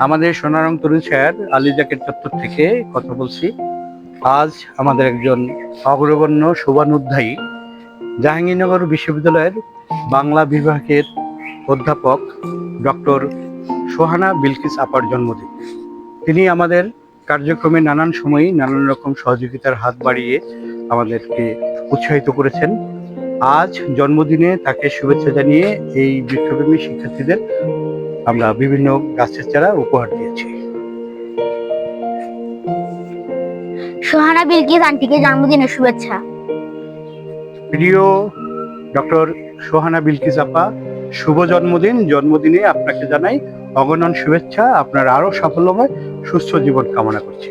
আমাদের সোনারং তরুণ স্যার, আলিজাকের চত্বর থেকে কথা বলছি। আজ আমাদের একজন অগ্রগণ্য শোভানুধ্যায়ী জাহাঙ্গীরনগর বিশ্ববিদ্যালয়ের বাংলা বিভাগের অধ্যাপক ডক্টর সোহানা বিলকিস আপার জন্মদিন। তিনি আমাদের কার্যক্রমে নানান সময়ই নানান রকম সহযোগিতার হাত বাড়িয়ে আমাদেরকে উৎসাহিত করেছেন। আজ জন্মদিনে তাকে শুভেচ্ছা জানিয়ে এই বৃক্ষপ্রেমী শিক্ষার্থীদের আমরা বিভিন্ন গাছের চারা উপহার দিয়েছি। সোহানা বিলকিস আন্টিকে জন্মদিনের শুভেচ্ছা। প্রিয় ডক্টর সোহানা বিলকিস আপা শুভ জন্মদিন। জন্মদিনে আপনাকে জানাই অগণন শুভেচ্ছা। আপনার আরও সাফল্যময় সুস্থ জীবন কামনা করছি।